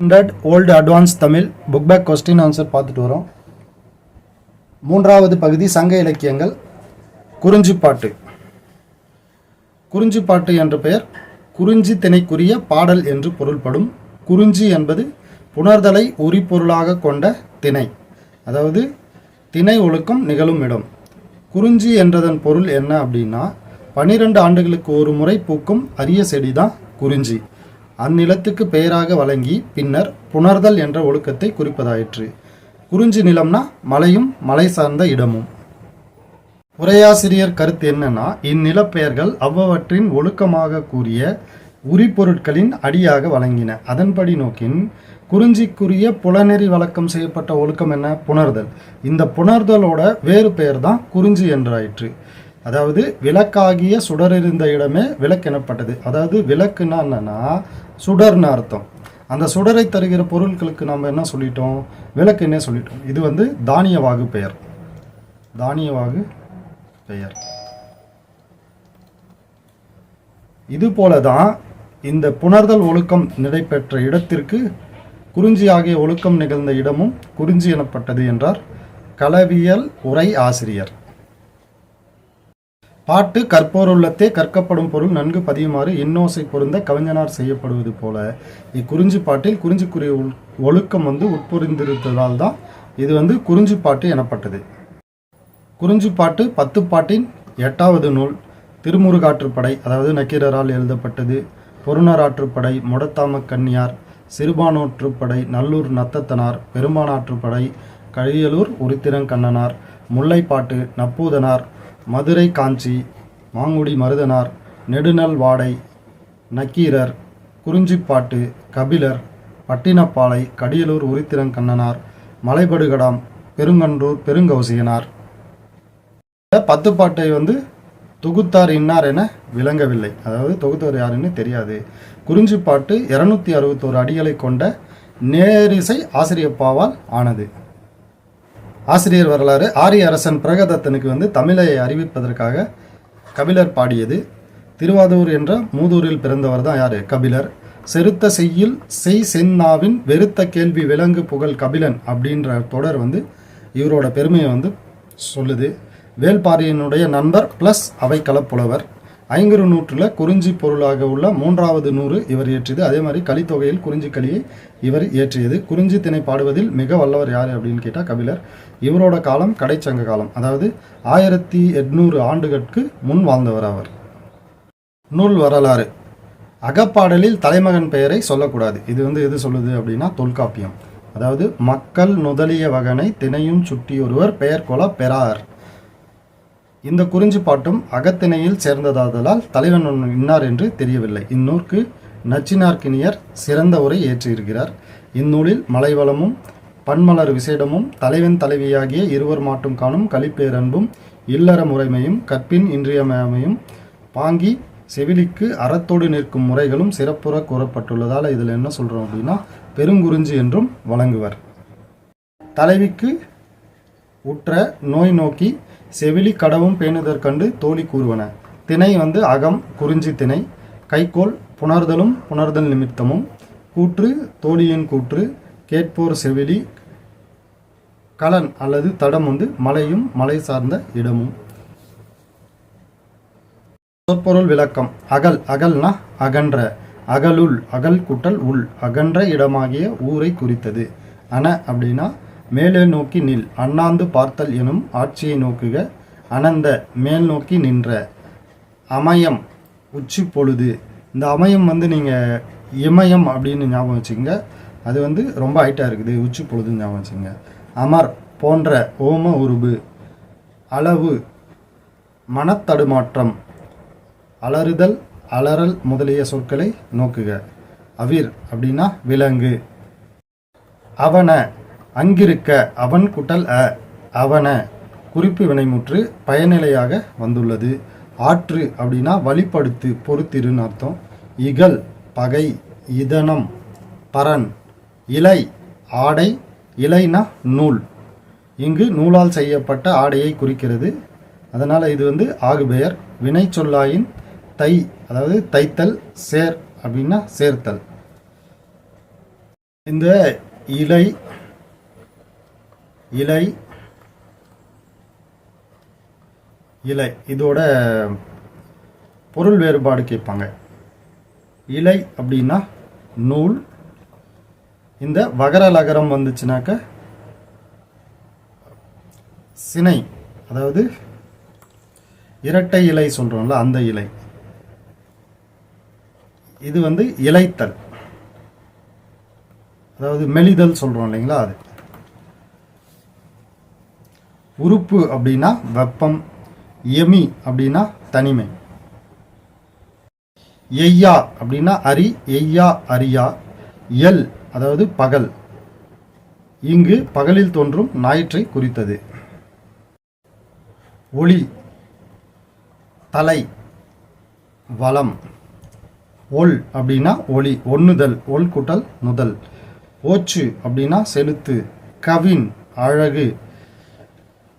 Hundred old advance Tamil book back question answer பார்த்துட்டு வரோம். மூன்றாவது பகுதி சங்க இலக்கியங்கள் குறிஞ்சிப்பாட்டு. குறிஞ்சிப்பாட்டு என்ற பெயர் குறிஞ்சி திணைக்குரிய பாடல் என்று பொருள்படும். குறிஞ்சி என்பது புணர்தலை உரிப்பொருளாக கொண்ட திணை. அதாவது திணை ஒழுக்கம் நிகழும் இடம். குறிஞ்சி என்றதன் பொருள் என்ன அப்படின்னா பன்னிரெண்டு ஆண்டுகளுக்கு ஒரு முறை பூக்கும் அரிய செடி தான் குறிஞ்சி. அந்நிலத்துக்கு பெயராக வழங்கி பின்னர் புணர்தல் என்ற ஒழுக்கத்தை குறிப்பதாயிற்று. குறிஞ்சி நிலம்னா மலையும் மலை சார்ந்த இடமும். உரையாசிரியர் கருத்து என்னன்னா இந்நிலப்பெயர்கள் அவ்வவற்றின் ஒழுக்கமாக கூறிய உரிபொருட்களின் அடியாக வழங்கின. அதன்படி நோக்கின் குறிஞ்சிக்குரிய புலநெறி வழக்கம் செய்யப்பட்ட ஒழுக்கம் என்ன? புணர்தல். இந்த புணர்தலோட வேறு பெயர் தான் குறிஞ்சி என்றாயிற்று. அதாவது விளக்காகிய சுடர் இருந்த இடமே விளக்கு எனப்பட்டது அதாவது விளக்குன்னா என்னன்னா சுடர்னு அர்த்தம். அந்த சுடரை தருகிற பொருட்களுக்கு நம்ம என்ன சொல்லிட்டோம்? விளக்குன்னே சொல்லிட்டோம்? இது வந்து தானியவாகு பெயர். தானியவாகு பெயர். இது போல தான் இந்த புணர்தல் ஒழுக்கம் நடைபெற்ற இடத்திற்கு குறிஞ்சி ஆகிய ஒழுக்கம் நிகழ்ந்த இடமும் குறிஞ்சி எனப்பட்டது என்றார் களவியல் உரை ஆசிரியர். பாட்டு கற்போருள்ளத்தே கற்கப்படும் பொருள் நன்கு பதியுமாறு இன்னோசை பொருந்த கவிஞனார் செய்யப்படுவது போல. இக்குறிஞ்சி பாட்டில் குறிஞ்சிக்குரிய ஒழுக்கம் வந்து உட்புரிந்திருந்ததால் தான் இது வந்து குறிஞ்சி பாட்டு எனப்பட்டது. குறிஞ்சி பாட்டு பத்து பாட்டின் எட்டாவது நூல் திருமுருகாற்றுப்படை அதாவது நக்கீரரால் எழுதப்பட்டது. பொருணராற்றுப்படை முடத்தாம கன்னியார். சிறுபானோற்றுப்படை நல்லூர் நத்தத்தனார். பெருமானாற்றுப்படை கழியலூர் உரித்திரங்கண்ணனார். முல்லைப்பாட்டு நப்பூதனார். மதுரை காஞ்சி மாங்குடி மருதனார் நெடுநல் வாடை நக்கீரர் குறிஞ்சிப்பாட்டு கபிலர் பட்டினப்பாலை கடியலூர் உரித்திரங்கண்ணனார் மலைபடுகடாம் பெருங்கன்றூர் பெருங்கௌசியனார் இந்த பத்து பாட்டை வந்து தொகுத்தார் இன்னார் என விளங்கவில்லை. அதாவது தொகுத்தவர் யாருன்னு தெரியாது. குறிஞ்சிப்பாட்டு இருநூத்தி அறுபத்தோரு அடிகளை கொண்ட நேரிசை ஆசிரியப்பாவால் ஆனது. ஆசிரியர் வரலாறு ஆரிய அரசன் பிரகதத்தனுக்கு வந்து தமிழை அறிவிப்பதற்காக கபிலர் பாடியது. திருவாதூர் என்ற மூதூரில் பிறந்தவர் தான் யார்? கபிலர். செருத்த செய்யில் செய் சென்னாவின் வெறுத்த கேள்வி விலங்கு புகழ் கபிலன் அப்படின்ற தொடர் வந்து இவரோட பெருமையை வந்து சொல்லுது. வேல்பாரியினுடைய நண்பர் ப்ளஸ் அவைக்களப்புலவர் ஐங்குறு நூற்றில் குறிஞ்சி பொருளாக உள்ள மூன்றாவது நூறு இவர் இயற்றியது அதே மாதிரி கலித்தொகையில் குறிஞ்சி கலியை இவர் இயற்றியது குறிஞ்சி திணை பாடுவதில் மிக வல்லவர் யார் அப்படின்னு கேட்டால் கபிலர். இவரோட காலம் கடைச்சங்க காலம். அதாவது ஆயிரத்தி எட்நூறு ஆண்டுகளுக்கு முன் வாழ்ந்தவர் அவர். நூல் வரலாறு. அகப்பாடலில் தலைமகன் பெயரை சொல்லக்கூடாது. இது வந்து எது சொல்லுது அப்படின்னா தொல்காப்பியம். அதாவது மக்கள் நுதலிய வகனை திணையும் சுட்டியொருவர் பெயர் கொல பெறார். இந்த குறிஞ்சி பாட்டும் அகத்திணையில் சேர்ந்ததாதலால் தலைவன் ஒன்று இன்னார் என்று தெரியவில்லை. இந்நூற்கு நச்சினார்க்கினியர் சிறந்த உரை ஏற்றியிருக்கிறார். இந்நூலில் மலைவளமும் பன்மலர் விசேடமும் தலைவன் தலைவியாகிய இருவர் மாட்டும் காணும் கலிப்பேரன்பும் இல்லற முறைமையும் கற்பின் இன்றியமையும் பாங்கி செவிலிக்கு அறத்தோடு நிற்கும் முறைகளும் சிறப்புற கூறப்பட்டுள்ளதால் இதில் என்ன சொல்கிறோம் அப்படின்னா பெருங்குறிஞ்சி என்றும் வழங்குவர். தலைவிக்கு உற்ற நோய் நோக்கி செவிலி கடவும் பேணுதற்கண்டு தோழி கூறுவன. திணை வந்து அகம் குறிஞ்சி திணை. கைக்கோல் புணர்தலும் புணர்தல் நிமித்தமும். கூற்று தோழியின் கூற்று. கேட்போர் செவிலி கலன் அல்லது தடம் வந்து மலையும் மலை சார்ந்த இடமும். சொற்பொருள் விளக்கம். அகல் அகல்னா அகன்ற. அகலுள் அகல் குட்டல் உள். அகன்ற இடமாகிய ஊரை குறித்தது. அன அப்படின்னா மேலே நோக்கி நில். அண்ணாந்து பார்த்தல் எனும் ஆட்சியை நோக்குக. அனந்த மேல் நோக்கி நின்ற. அமயம் உச்சி பொழுது. இந்த அமயம் வந்து நீங்கள் இமயம் அப்படின்னு ஞாபகம் வச்சுங்க அது வந்து ரொம்ப ஹைட்டாக இருக்குது. உச்சி பொழுதுன்னு ஞாபகம் வச்சுங்க அமர் போன்ற ஓம உருபு. அளவு மனத்தடுமாற்றம். அலறுதல் அலறல் முதலிய சொற்களை நோக்குக. அவிர் அப்படின்னா விலங்கு. அவன அங்கிருக்க அவன் குட்டல் அ அவன. குறிப்பு வினைமுற்று பயனிலையாக வந்துள்ளது. ஆற்று அப்படின்னா வழிப்படுத்து பொறுத்திருன்னு அர்த்தம். இகல் பகை இதனம் பரன் இலை ஆடை இலைனா நூல். இங்கு நூலால் செய்யப்பட்ட ஆடையை குறிக்கிறது. அதனால் இது வந்து ஆகுபெயர். வினை சொல்லாயின் தை அதாவது தைத்தல் சேர் அப்படின்னா சேர்த்தல். இந்த இலை இலை இலை. இதோட பொருள் வேறுபாடு கேட்பாங்க. இலை அப்படின்னா நூல். இந்த வகர லகரம் வந்துச்சுனாக்க சினை அதாவது இரட்டை இலை சொல்கிறோம்ல அந்த இலை. இது வந்து இலைத்தல். அதாவது மெலிதல் சொல்கிறோம் இல்லைங்களா அது. உறுப்பு அப்படின்னா வெப்பம் எமி அப்படின்னா தனிமை. எய்யா அப்படின்னா அரி எய்யா அரியா எல் அதாவது பகல். இங்கு பகலில் தோன்றும் ஞாயிற்றை குறித்தது. ஒளி தலை வளம் ஒள் அப்படின்னா ஒளி ஒன்றுதல் ஒல் குட்டல் முதல் ஓச்சு அப்படின்னா செலுத்து கவின் அழகு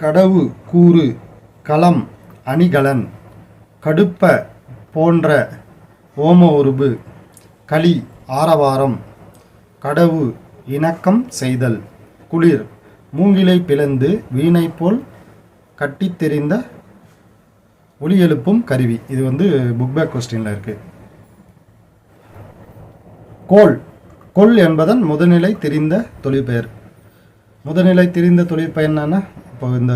கடவு கூறு களம் அணிகலன் கடுப்ப போன்ற ஓம உருபு களி ஆரவாரம் கடவு இணக்கம் செய்தல் குளிர் மூங்கிலை பிளந்து வீணை போல் கட்டித் தெரிந்த ஒலி எழுப்பும் கருவி. இது வந்து புக் பேக் கொஸ்டினில் இருக்குது கோல். கொல் என்பதன் முதநிலை தெரிந்த தொழிற்பெயர். முதல்நிலை தெரிந்த தொழிற்பெயர் என்னன்னா இப்போ இந்த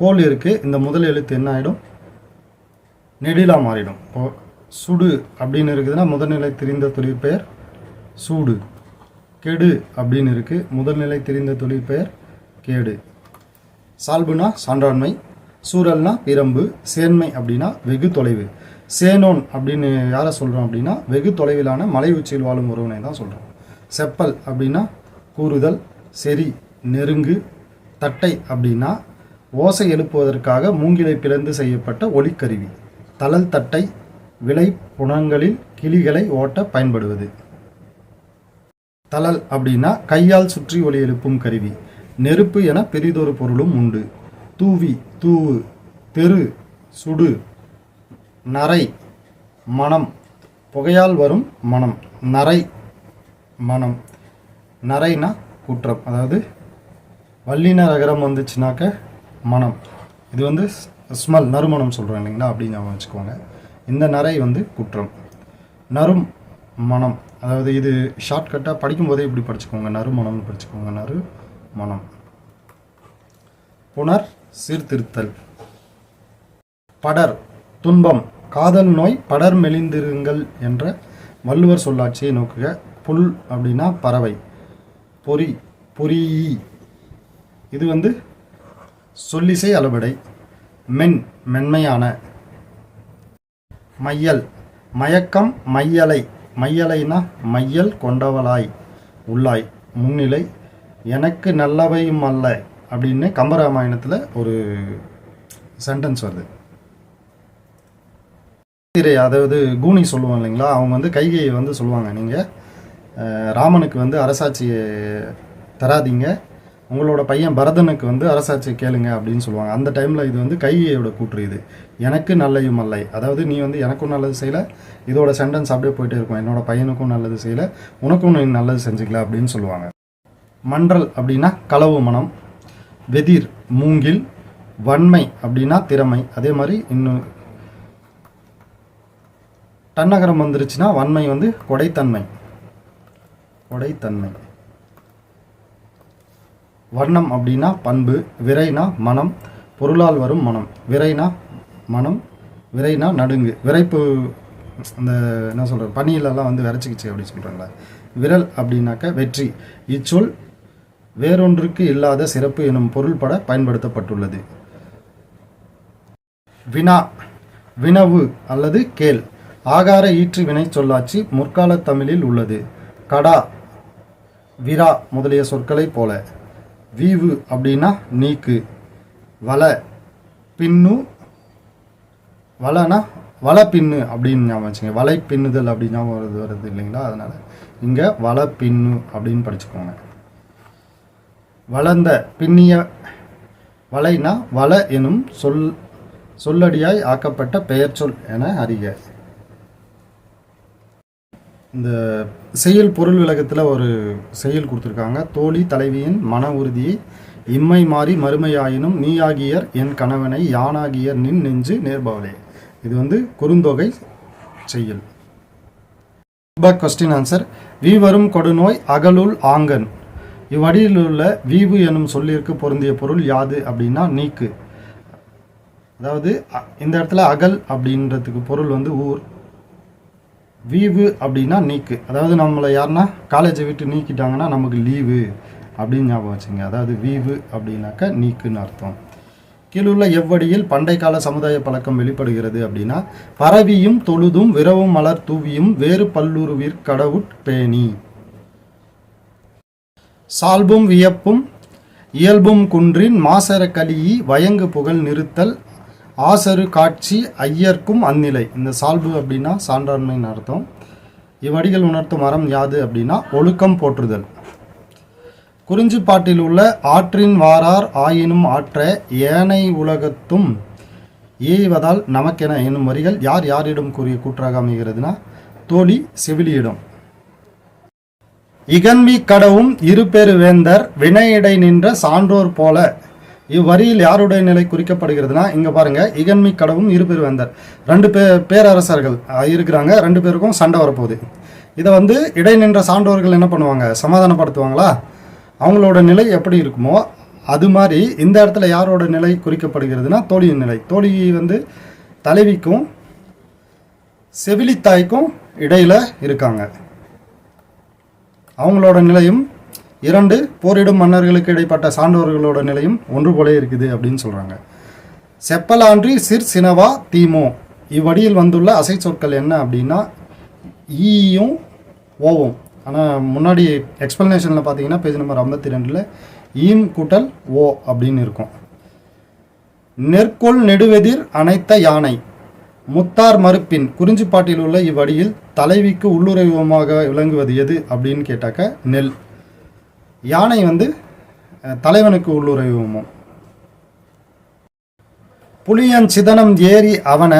கோல் இருக்குது இந்த முதல் எழுத்து என்ன ஆகிடும் நெடிலா மாறிடும். இப்போ சுடு அப்படின்னு இருக்குதுன்னா முதல்நிலை தெரிந்த தொழிற்பெயர் சூடு. கெடு அப்படின்னு இருக்குது முதல்நிலை தெரிந்த தொழிற்பெயர் கேடு. சால்புனா சான்றாண்மை சூழல்னா பிரம்பு சேன்மை அப்படின்னா வெகு தொலைவு. சேனோன் அப்படின்னு யாரை சொல்கிறோம் அப்படின்னா வெகு தொலைவிலான மலை உச்சியில் வாழும் ஒருவனை தான் சொல்கிறோம் செப்பல் அப்படின்னா கூறுதல் செறி நெருங்கு தட்டை அப்படின்னா ஓசை எழுப்புவதற்காக மூங்கிலை பிளந்து செய்யப்பட்ட ஒலிக்கருவி. தளல் தட்டை விளை புணங்களில் கிளிகளை ஓட்ட பயன்படுவது. தளல் அப்படின்னா கையால் சுற்றி ஒலி எழுப்பும் கருவி. நெருப்பு என பெரிதொரு பொருளும் உண்டு. தூவி தூவு தெரு சுடு நரை மனம் புகையால் வரும் மனம் நரை மனம் நரைனா குற்றம். அதாவது வல்லின ரகரம் வந்துச்சுனாக்க மனம். இது வந்து ஸ்மெல் நறுமணம் சொல்கிறோம் இல்லைங்களா? அப்படின்னு ஞாபகம் வச்சுக்கோங்க. இந்த நரை வந்து குற்றம். நறும் மனம். அதாவது இது ஷார்ட்கட்டாக படிக்கும்போதே இப்படி படிச்சுக்கோங்க. நறுமணம்னு படிச்சுக்கோங்க. நறு மனம் புனர் சீர்திருத்தல். படர் துன்பம். காதல் நோய் படர் மெலிந்திருங்கள் என்ற வள்ளுவர் சொல்லாட்சியை நோக்குக. புல் அப்படின்னா பறவை. பொறி பொறியி. இது வந்து சொல்லிசை அளபடை மென் மென்மையான மையல் மயக்கம் மையலை மையலைனா மையல் கொண்டவளாய் உள்ளாய் முன்னிலை எனக்கு நல்லவையும் அல்ல அப்படின்னு கம்பராமாயணத்தில் ஒரு சென்டென்ஸ் வருது. திரை அதாவது கூனி சொல்லுவோம் இல்லைங்களா அவங்க வந்து கைகையை வந்து சொல்லுவாங்க. நீங்கள் ராமனுக்கு வந்து அரசாட்சியை தராதீங்க. உங்களோட பையன் பரதனுக்கு வந்து அரசாட்சி கேளுங்க அப்படின்னு சொல்லுவாங்க. அந்த டைமில் இது வந்து கையோட கூற்று இது. எனக்கு நல்லையும் அல்லை. அதாவது நீ வந்து எனக்கும் நல்லது செய்யலை இதோட சென்டென்ஸ் அப்படியே போயிட்டே இருக்கும். என்னோட பையனுக்கும் நல்லது செய்யலை உனக்கும் நீ நல்லது செஞ்சுக்கல அப்படின்னு சொல்லுவாங்க. மன்றல் அப்படின்னா களவு மனம் வெதிர் மூங்கில் வன்மை அப்படின்னா திறமை. அதே மாதிரி இன்னும் தன்னகரம் வந்துருச்சுன்னா வன்மை வந்து கொடைத்தன்மை. கொடைத்தன்மை. வர்ணம் அப்படின்னா பண்பு விரைனா மனம் பொருளால் வரும் மனம். விரைனா மனம் விரைனா நடுங்கு. விரைப்பு அந்த என்ன சொல்கிறது பனியிலெல்லாம் வந்து விரைச்சிக்கிச்சு அப்படி சொல்கிறாங்களே விரல் அப்படின்னாக்க வெற்றி. இச்சொல் வேறொன்றுக்கு இல்லாத சிறப்பு எனும் பொருள்பட பயன்படுத்தப்பட்டுள்ளது. வினா வினவு அல்லது கேள். ஆகார ஈற்று வினை சொல்லாட்சி முற்கால தமிழில் உள்ளது. கடா விரா முதலிய சொற்களைப் போல. வீவு அப்படின்னா நீக்கு. வலை. பின்னு. வலைனா வலை பின்னு அப்படின்னு ஞாபகம் வச்சுங்க வலை பின்னுதல் அப்படின்னு ஞாபகம் வருது வருது இல்லைங்களா? அதனால் இங்கே வலை பின்னு அப்படின்னு படிச்சுக்கோங்க. வளர்ந்த பின்னிய வலைனா வலை எனும் சொல் சொல்லடியாய் ஆக்கப்பட்ட பெயர் சொல் என அறிக. இந்த செயல் பொருள் விளக்கத்தில் ஒரு செயல் கொடுத்துருக்காங்க. தோழி தலைவியின் மன உறுதியை இம்மை மாறி மறுமையாயினும் நீயாகியர் என் கணவனை யானாகியர் நின் நெஞ்சு நேர்பவளே. இது வந்து குறுந்தொகை செயல். பேக் கொஸ்டின் ஆன்சர் வீவரும் கொடுநோய் அகலுள் ஆங்கன். இவ்வடியில் உள்ள வீவு எனும் சொல்லிற்கு பொருந்திய பொருள் யாது அப்படின்னா நீக்கு. அதாவது அ- இந்த இடத்துல அகல் அப்படின்றதுக்கு பொருள் வந்து ஊர். வீவு அப்படின்னா நீக்கு. அதாவது நம்மளை யாருன்னா காலேஜை விட்டு நீக்கிட்டாங்கன்னா நமக்கு லீவு அப்படின்னு ஞாபகம் வச்சுங்க. அதாவது வீவு அப்படின்னாக்கா நீக்குன்னு அர்த்தம். கீழுள்ள எவ்வடியில் பண்டை கால சமுதாய பழக்கம் வெளிப்படுகிறது அப்படின்னா பரவியும் தொழுதும் விரவும் மலர் தூவியும் வேறு பல்லுருவிற் கடவுட் பேணி. சால்பும் வியப்பும் இயல்பும் குன்றின் மாசர கலியி வயங்கு புகழ் நிறுத்தல் ஆசரு காட்சி ஐயர்க்கும் அந்நிலை. இந்த சால்பு அப்படின்னா சான்றாண்மைன்னு அர்த்தம். இவ்வடிகள் உணர்த்தும் மரம் யாது அப்படின்னா ஒழுக்கம் போற்றுதல். குறிஞ்சிப்பாட்டில் உள்ள ஆற்றின் வாரார் ஆயினும் ஆற்ற ஏனை உலகத்தும் ஏய்வதால் நமக்கென என்னும் வரிகள் யார் யாரிடம் கூறிய கூற்றாக அமைகிறதுனா தோழி செவிலியிடம். இகன்மி கடவும் இருபெரு வேந்தர் வினையிடை நின்ற சான்றோர் போல இவ்வரியில் யாருடைய நிலை குறிக்கப்படுகிறதுனா இங்கே பாருங்க இகன்மி கடவும் இருபெரு வேந்தர். ரெண்டு பே பேரரசர்கள் இருக்கிறாங்க. ரெண்டு பேருக்கும் சண்டை வரப்போகுது. இதை வந்து இடை நின்ற சான்றோர்கள் என்ன பண்ணுவாங்க? சமாதானப்படுத்துவாங்களா? அவங்களோட நிலை எப்படி இருக்குமோ அது மாதிரி இந்த இடத்துல யாரோட நிலை குறிக்கப்படுகிறதுனா தோழியின் நிலை. தோழி வந்து தலைவிக்கும் செவிலித்தாய்க்கும் இடையில் இருக்காங்க. அவங்களோட நிலையும் இரண்டு போரிடும் மன்னர்களுக்கு இடைப்பட்ட சான்றோர்களோட நிலையும் ஒன்று போலே இருக்குது அப்படின்னு சொல்கிறாங்க செப்பலான்றி சிற் சினவா தீமோ. இவ்வடியில் வந்துள்ள அசை சொற்கள் என்ன அப்படின்னா ஈயும் ஓவும். ஆனால் முன்னாடி எக்ஸ்பிளனேஷனில் பார்த்தீங்கன்னா பேஜ் நம்பர் ஐம்பத்தி ரெண்டில் ஈம் கூட்டல் ஓ அப்படின்னு இருக்கும். நெற்கொள் நெடுவெதிர் அனைத்த யானை. முத்தார் மறுப்பின் குறிஞ்சிப்பாட்டில் உள்ள இவ்வடியில் தலைவிக்கு உள்ளுறைவமாக விளங்குவது எது அப்படின்னு கேட்டாக்க நெல். யானை வந்து தலைவனுக்கு உள்ளுறைவமும் புலியன் சிதனம் ஏறி அவன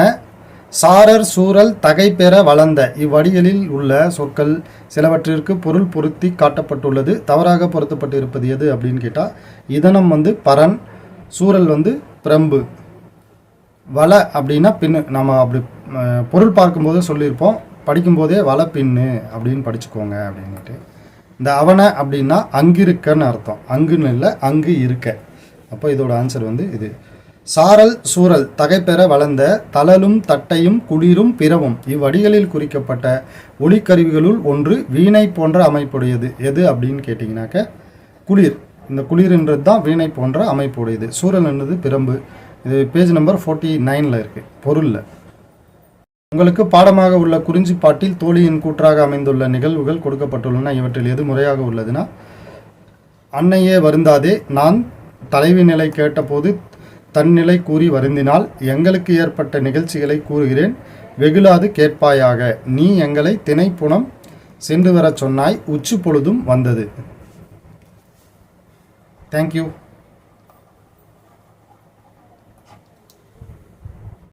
சாரர் சூரல் தகை பெற வளர்ந்த இவ்வடிகளில் உள்ள சொற்கள் சிலவற்றிற்கு பொருள் பொருத்தி காட்டப்பட்டுள்ளது. தவறாக பொருத்தப்பட்டு இருப்பது எது அப்படின்னு கேட்டால் இதனம் வந்து பரன் சூரல் வந்து பிரம்பு. வலை அப்படின்னா பின்னு. நம்ம அப்படி பொருள் பார்க்கும்போது சொல்லியிருப்போம். படிக்கும்போதே வலை பின்னு அப்படின்னு படிச்சுக்கோங்க அப்படின்ட்டு இந்த அவனை அப்படின்னா அங்கிருக்கன்னு அர்த்தம். அங்குன்னு இல்லை அங்கு இருக்க. அப்போ இதோட ஆன்சர் வந்து இது. சாரல் சூரல் தகைப்பெற வளர்ந்த தளலும் தட்டையும் குளிரும் பிறவும் இவ்வடிகளில் குறிக்கப்பட்ட ஒளிக்கருவிகளுள் ஒன்று வீணை போன்ற அமைப்புடையது. எது அப்படின்னு கேட்டிங்கனாக்க குளிர். இந்த குளிர்ன்றது தான் வீணை போன்ற அமைப்புடையது. சூரல் என்னது? பிரம்பு இது பேஜ் நம்பர் ஃபோர்ட்டி நைனில் இருக்குது பொருளில். உங்களுக்கு பாடமாக உள்ள குறிஞ்சி பாட்டில் தோழியின் கூற்றாக அமைந்துள்ள நிகழ்வுகள் கொடுக்கப்பட்டுள்ளன. இவற்றில் எது முறையாக உள்ளதுன்னா அன்னையே வருந்தாதே நான் தலைவி நிலை கேட்டபோது தன்னிலை கூறி வருந்தினால் எங்களுக்கு ஏற்பட்ட நிகழ்ச்சிகளை கூறுகிறேன். வெகுளாது கேட்பாயாக நீ எங்களை திணைப்புணம் சென்று வரச் சொன்னாய் உச்சி பொழுதும் வந்தது. தேங்க்யூ